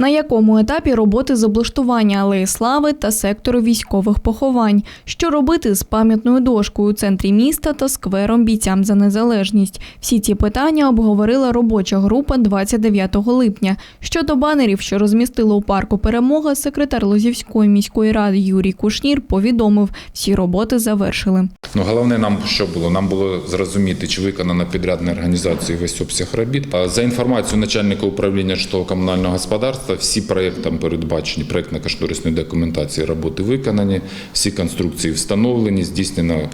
На якому етапі роботи з облаштування алеї слави та сектору військових поховань? Що робити з пам'ятною дошкою у центрі міста та сквером бійцям за незалежність? Всі ці питання обговорила робоча група 29 липня. Щодо банерів, що розмістили у парку Перемога, секретар Лозівської міської ради Юрій Кушнір повідомив, всі роботи завершили. Ну, головне нам що було? Нам було зрозуміти, чи виконано підрядною організацією весь обсяг робіт. За інформацією начальника управління житлово-комунального господарства, всі проєктом передбачені, проєктно-кошторисної документації роботи виконані, всі конструкції встановлені, здійснено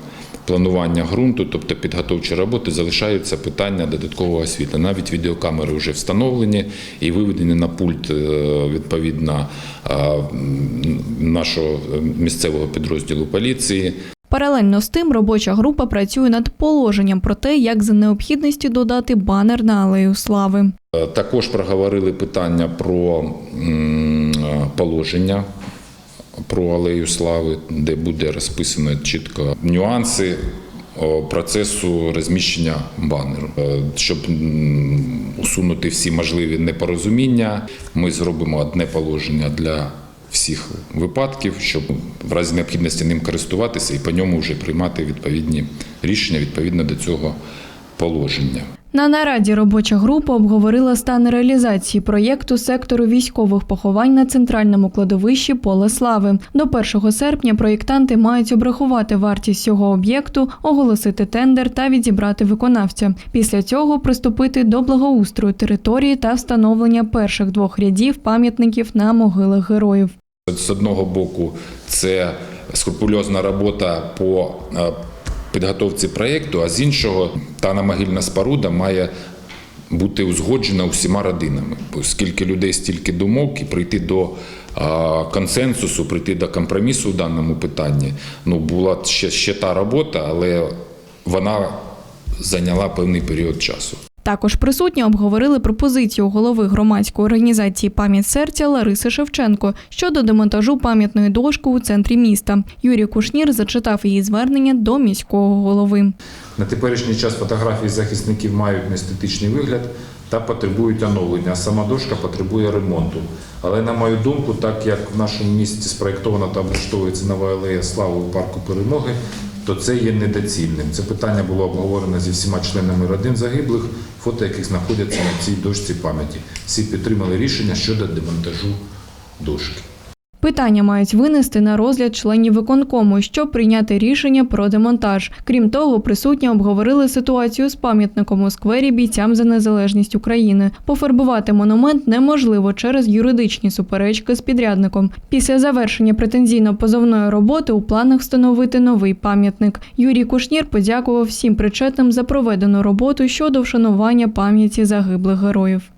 планування ґрунту, тобто підготовчі роботи, залишаються питання додаткового освітлення. Навіть відеокамери вже встановлені і виведені на пульт е, відповідно е, нашого місцевого підрозділу поліції. Паралельно з тим, робоча група працює над положенням про те, як за необхідності додати банер на алею слави. Е, Також проговорили питання про е, положення про алею слави, де буде розписано чітко нюанси процесу розміщення банеру. Е, Щоб усунути всі можливі непорозуміння, ми зробимо одне положення для всіх випадків, щоб в разі необхідності ним користуватися і по ньому вже приймати відповідні рішення відповідно до цього положення. На нараді робоча група обговорила стан реалізації проєкту сектору військових поховань на центральному кладовищі Поле Слави. До 1 серпня проєктанти мають обрахувати вартість цього об'єкту, оголосити тендер та відібрати виконавця. Після цього приступити до благоустрою території та встановлення перших двох рядів пам'ятників на могилах героїв. З одного боку, це скрупульозна робота по е, підготовці проєкту, а з іншого, та могильна споруда має бути узгоджена усіма родинами. Скільки людей, стільки думок, і прийти до е, консенсусу, прийти до компромісу в даному питанні. Ну, була ще, ще та робота, але вона зайняла певний період часу. Також присутні обговорили пропозицію голови громадської організації Пам'ять серця Лариси Шевченко щодо демонтажу пам'ятної дошки у центрі міста. Юрій Кушнір зачитав її звернення до міського голови. На теперішній час фотографії захисників мають неестетичний вигляд та потребують оновлення, сама дошка потребує ремонту. Але на мою думку, так як в нашому місті спроєктована та облаштовується нова алея слави у парку перемоги, то це є недоцільним. Це питання було обговорено зі всіма членами родин загиблих, фото яких знаходяться на цій дошці пам'яті. Всі підтримали рішення щодо демонтажу дошки. Питання мають винести на розгляд членів виконкому, щоб прийняти рішення про демонтаж. Крім того, присутні обговорили ситуацію з пам'ятником у сквері бійцям за незалежність України. Пофарбувати монумент неможливо через юридичні суперечки з підрядником. Після завершення претензійно-позовної роботи у планах встановити новий пам'ятник. Юрій Кушнір подякував всім причетним за проведену роботу щодо вшанування пам'яті загиблих героїв.